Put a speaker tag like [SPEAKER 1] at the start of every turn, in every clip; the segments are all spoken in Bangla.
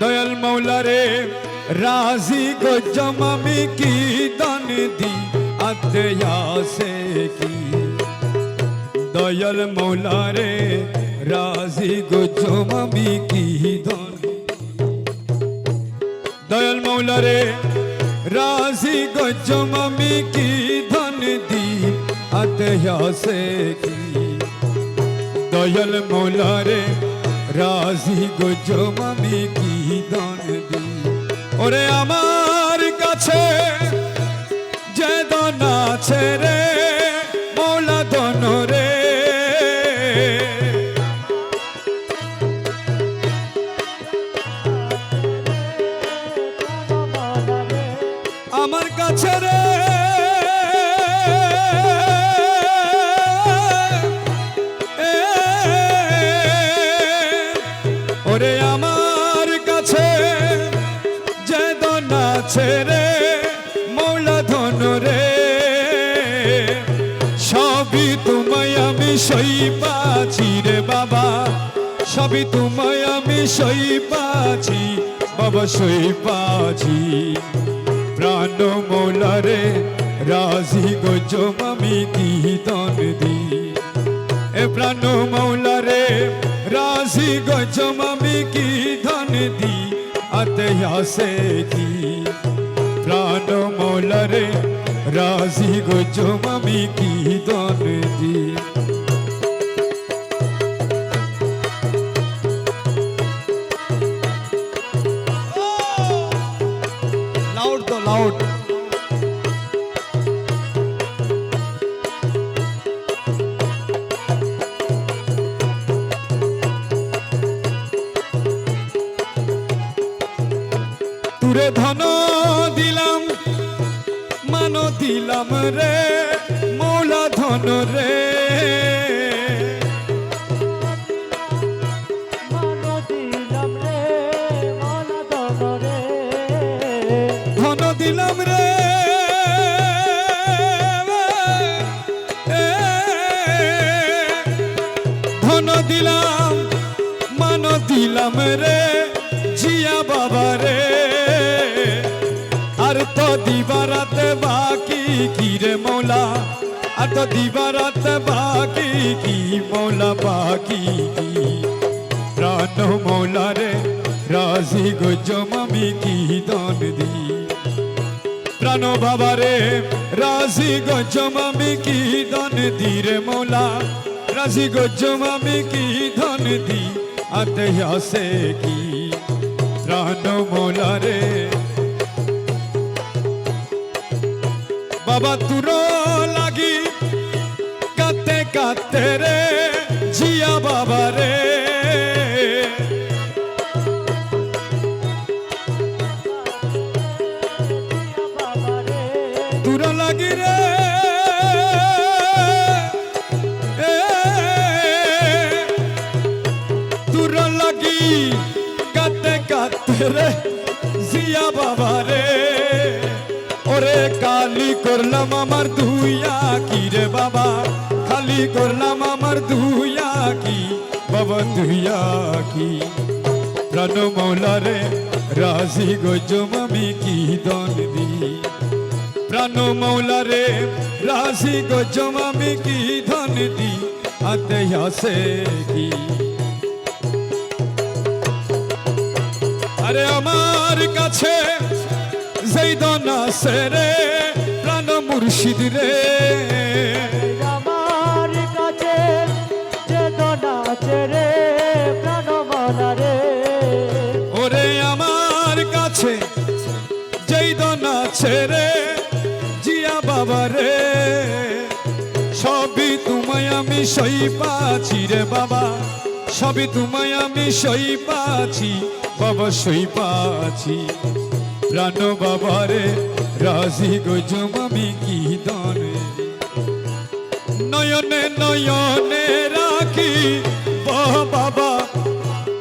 [SPEAKER 1] দয়াল মৌলারে রাজি গজম আমি কি দান দি আত্ময়াসে কি? দয়াল মৌলারে রাজি গজম আমি কি দান দয়াল মৌলারে রাজি গজম আমি কি ধন দি আত্ময়াসে কি? দয়াল মৌলারে রাজি গজম আমি কি দান দি ওরে আমার কাছে যে দন আছে রে, মৌলা দন রে। আমার কাছে রে আছে রে মৌলা ধন রে। সবই তোমায় আমি সই পাচ্ছি রে বাবা, সবই তোমায় আমি সই পাচ্ছি, বাবা সই পাচ্ছি। প্রাণ মৌলারে রাজি গজম আমি কি দন দি এ প্রাণ মৌলারে রাজি গজম আতয়াসে কি প্রাণ মৌলারে রাজি গো আমি কি দন দি দিলাম রে। ধন
[SPEAKER 2] দিলাম, মান
[SPEAKER 1] দিলাম রে। জিয়া বাবা রে। আর তো দিবারাতে বাকি কি রে মৌলা? আর তো দিবারাতে বাকি কি মৌলা? বাকি কি? প্রাণ মৌলা রে, রাজি গজম আমি কি দন দি প্রাণ বাবা রে? রাজি গজম আমি কি দন দি রে মৌলা? রাজি গজম কি ধন দি? আতয়াসে কি প্রাণ মৌলা রে? বাবা তুর লাগি কাতে কাতে রে, জিয়া বাবা রে।
[SPEAKER 2] রে
[SPEAKER 1] জিয়া বাবা রে, ওরে কালি করলাম আমার দুইয়া কি রে বাবা? খালি করলাম আমার দুইয়া কি? বাবা দুইয়া কি? প্রাণ মৌলা রে, রাজি গজম কি দন দি প্রাণ মৌলা রে, রাজি গজম কি ধন দি আতে আসে কি আরে আমার কাছে যেই দন আছে রে প্রাণ মুর্শিদ রে।
[SPEAKER 2] আমার কাছে যে দন আছে রে প্রাণ মানা রে।
[SPEAKER 1] ওরে আমার কাছে যেই দন আছে রে জিয়া বাবা রে। সবই তোমায় আমি সই পাচ্ছি রে বাবা সবই তোমায় আমি সই পাচ্ছি। সই পাচ্ছি প্রাণ বাবা রে, রাজি গজম আমি কি দনে। নয়নে নয়নে রাখি বাবা,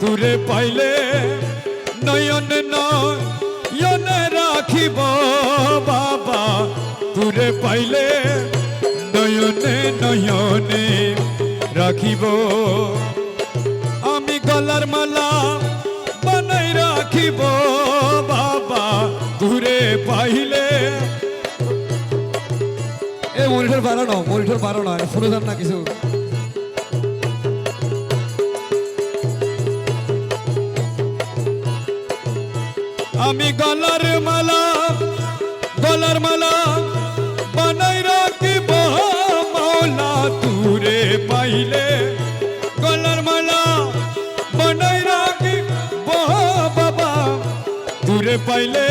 [SPEAKER 1] তুরে পাইলে। নয়ন নয়নে রাখিব বাবা, তুরে পাইলে। নয়নে নয়নে রাখিব। আমি গলার মালা বানাই বাবা দূরে পাইলে। এ মনিটর বাড়ানো মনিটর বাড়ানো শুনে যান না কিছু। আমি গলার মালা দূরে পাইলে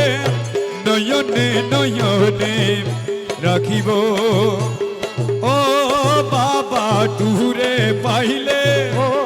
[SPEAKER 1] নয়নে নয়নে রাখিব। ও বাবা দূরে পাইলে
[SPEAKER 2] ও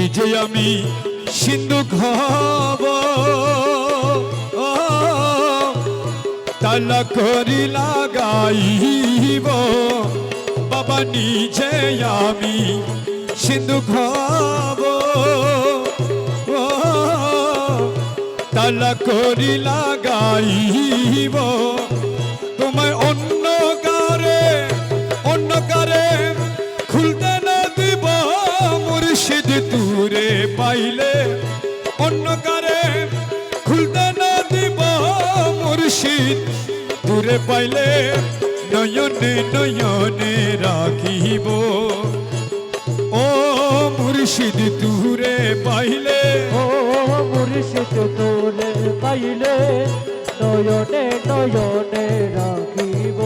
[SPEAKER 1] নিজে আমি সিন্ধু খাব। তালা করি লাগাইব। বাবা, নিজে আমি সিন্ধু খাব। তালা করি লাগাইব। তোমায় অন্য কারে অন্য কারে খুলতে না দিব মুর্শিদ দূরে দূরে পাইলে নয়নে নয়নে রাখিব। ও মুর্শিদ দূরে পাইলে
[SPEAKER 2] ও মুর্শিদ তোরে পাইলে নয়নে নয়নে রাখিব।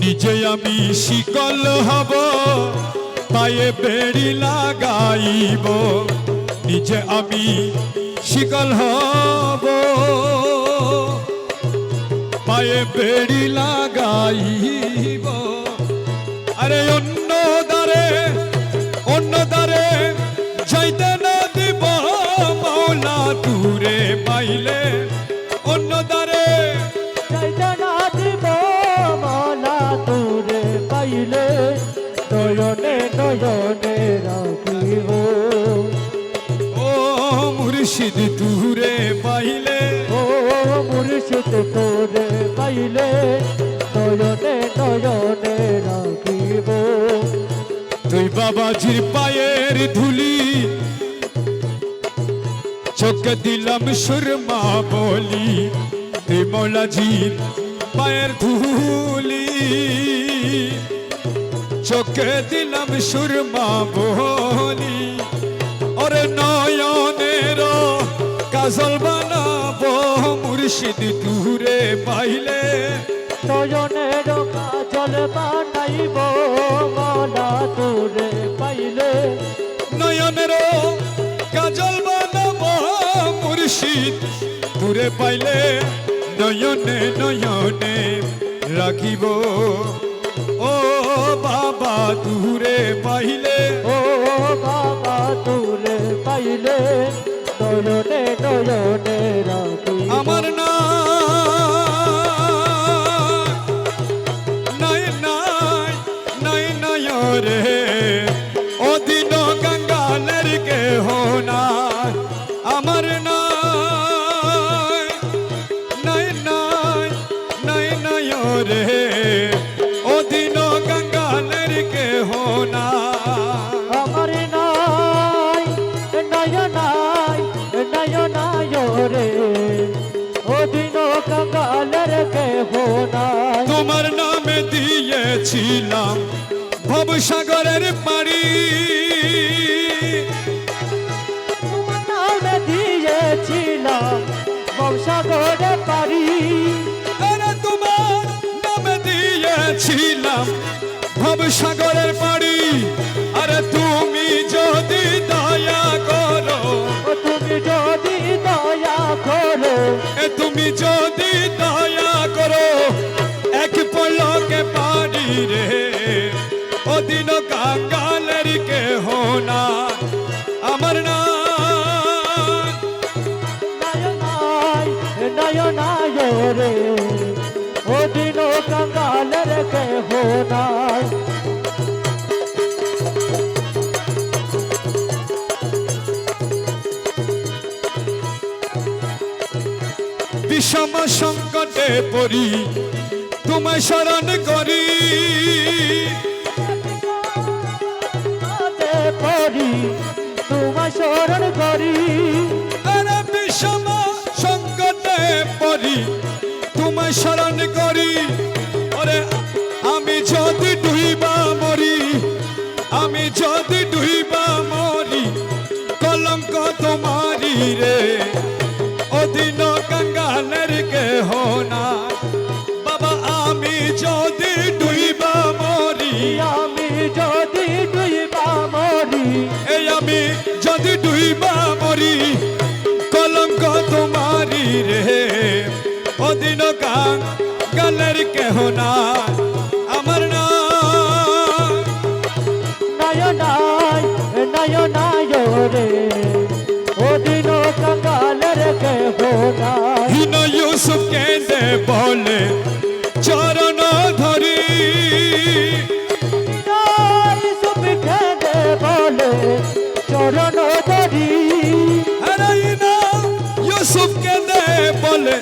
[SPEAKER 1] নিজে আমি শিকল হব পায়ে বেড়ি লাগাইব। নিজে আমি শিকল হব। পায়ে বেড়ি লাগাইব। আরে অন্য দ্বারে অন্য দ্বারে যাইতে না দিব, মাওলা দূরে পাইলে। অন্য দ্বারে
[SPEAKER 2] চাইতে না দিব মালা তোরে পাইলে। নয়নে নয়নে রাখিব।
[SPEAKER 1] ও মুর্শিদ দূরে পাইলে
[SPEAKER 2] ও মুর্শিদ তোরে পাইলে নয়নে নয়নে রাখিব।
[SPEAKER 1] তুই বাবাজির পায়ের ধুলি, চোখে দিলাম সুরমা বলি তুই মৌলাজির পায়ের ধুলি। চোখে দিলাম সুরমা বলি, ওরে নয়নের কাজল বানাবো মুর্শিদ দূরে পাইলে
[SPEAKER 2] নয়নের কাজল বানাইব মালা তোরে পাইলে।
[SPEAKER 1] নয়নের কাজল বানাবো মুর্শিদ দূরে পাইলে নয়নে নয়নে রাখিব। ও বাবা দূরে পাইলে
[SPEAKER 2] ও বাবা তোরে পাইলে নয়নে নয়নে রাখিব। নয় নাই নয় নাই রে ও দিন কাকালের কে নাই
[SPEAKER 1] তোমার নামে দিয়েছিলাম ভবসাগরের পাড়ি
[SPEAKER 2] তোমার নামে দিয়েছিলাম পারি
[SPEAKER 1] আরে তোমার নামে দিয়েছিলাম
[SPEAKER 2] নাই
[SPEAKER 1] বিষম সংকটে পড়ি তোমায় স্মরণ করি।
[SPEAKER 2] করি তোমার স্মরণ করি।
[SPEAKER 1] বিষম সংকটে পড়ি তোমায় স্মরণ করি। রে। অধীন গঙ্গালের কে হোনা বাবা আমি যদি ডুইবা মরি
[SPEAKER 2] আমি যদি ডুইবা মরি
[SPEAKER 1] এই আমি যদি ডুইবা মরি কলঙ্ক তোমারি রে।
[SPEAKER 2] অধীন গঙ্গালের কে
[SPEAKER 1] হোনা হীন ইউসুফ কেঁদে বলে চরণ ধরি ইউসুফ কেঁদে
[SPEAKER 2] বলে চরণ ধরি
[SPEAKER 1] হরে ইউসুফ কেঁদে বলে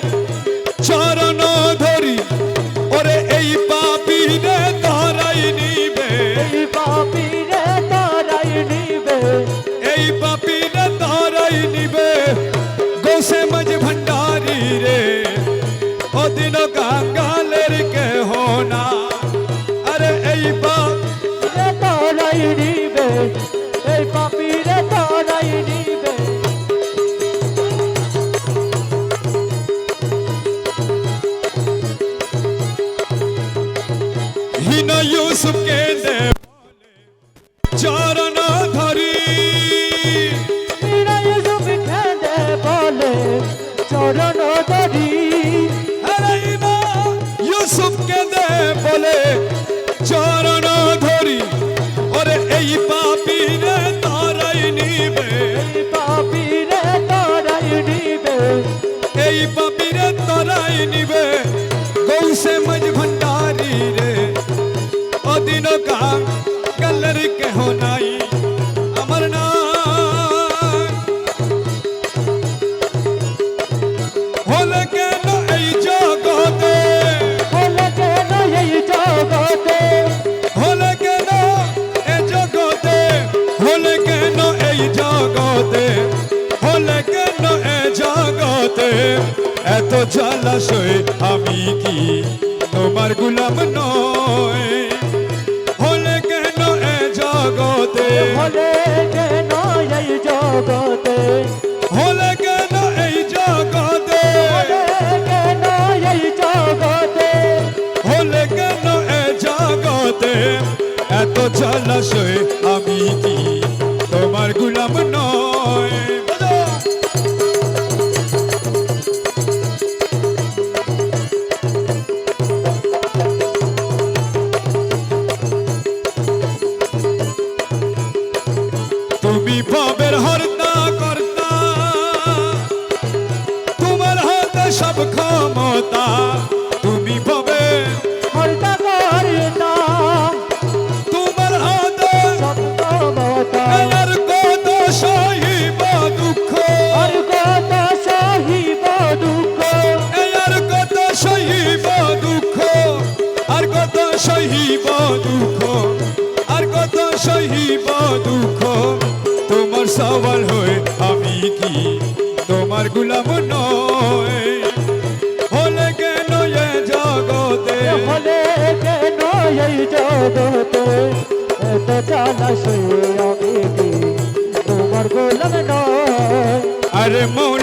[SPEAKER 1] Thank you. এত জলাশয় আমি কি তোমার গুলাম নয়? হলে কেন এ জগতে?
[SPEAKER 2] হলে কেন এই জগতে?
[SPEAKER 1] হলে কেন এই জগতে?
[SPEAKER 2] কেন এই জগতে?
[SPEAKER 1] হলে কেন এ জগতে? এত জলাশয় আমি কি Bishop of দাস আমি আরে মো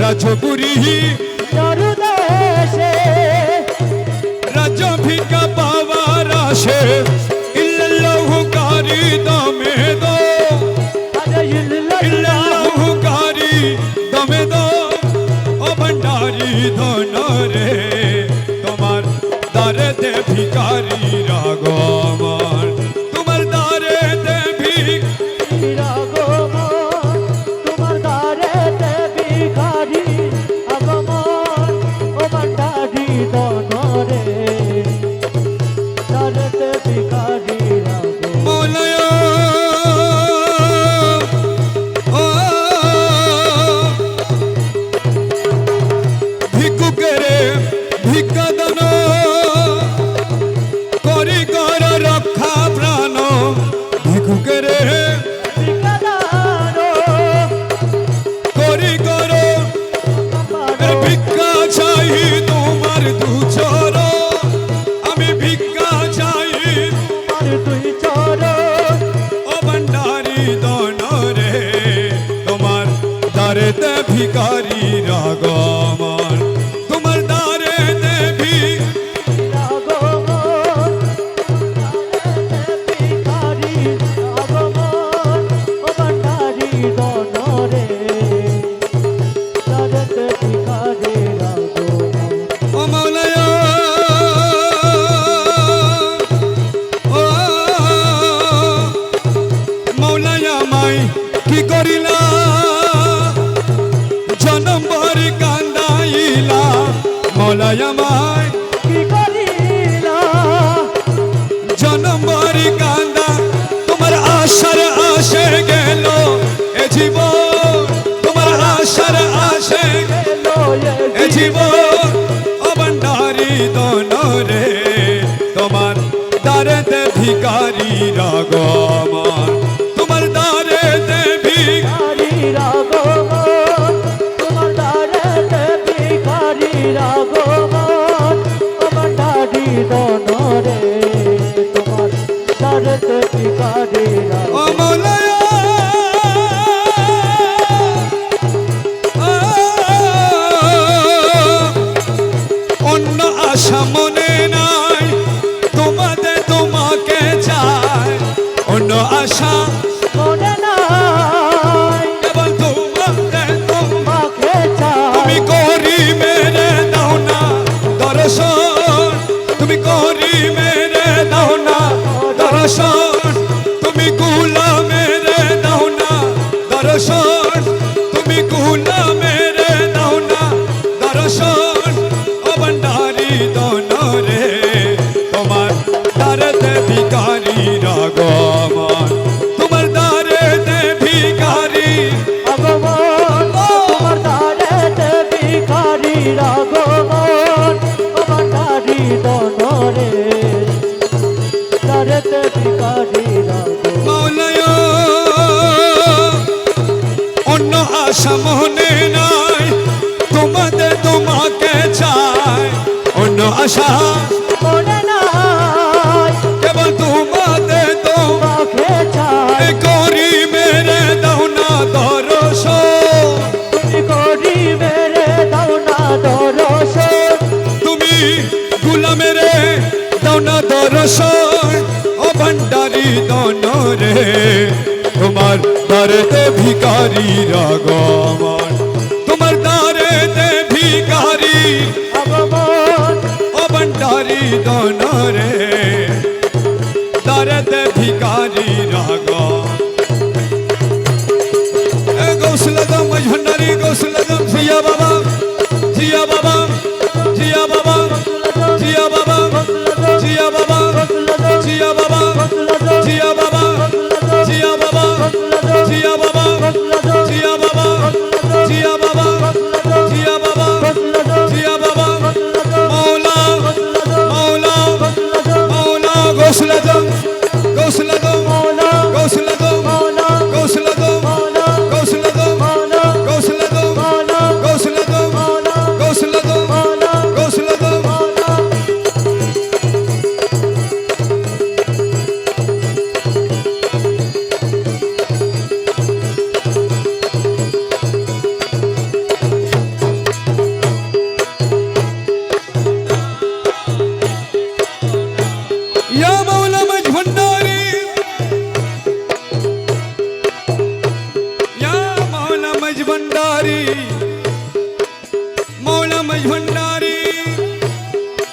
[SPEAKER 1] রাজপুরী তরুদেশে রাজভিকা পাওয়ার আসে ইল্লাহু কারি দমে দো ইল্লাহু কারি দমে দো ও ভণ্ডারি তোমার দারে দে ভিকারি রাগমা amores. আশা মনে নাই। কেবল তোমাতে তোমাকে চাই। করি মেরে দাও না দরস
[SPEAKER 2] করি মেরে দাও না দরস
[SPEAKER 1] তুমি গুলামের দাও না দরস ও ভণ্ডারি তোমার দরতে ভিকারি রাগম दोनों रे दर्द भिकारी रागो गौसल दो मझनरी गौसल दो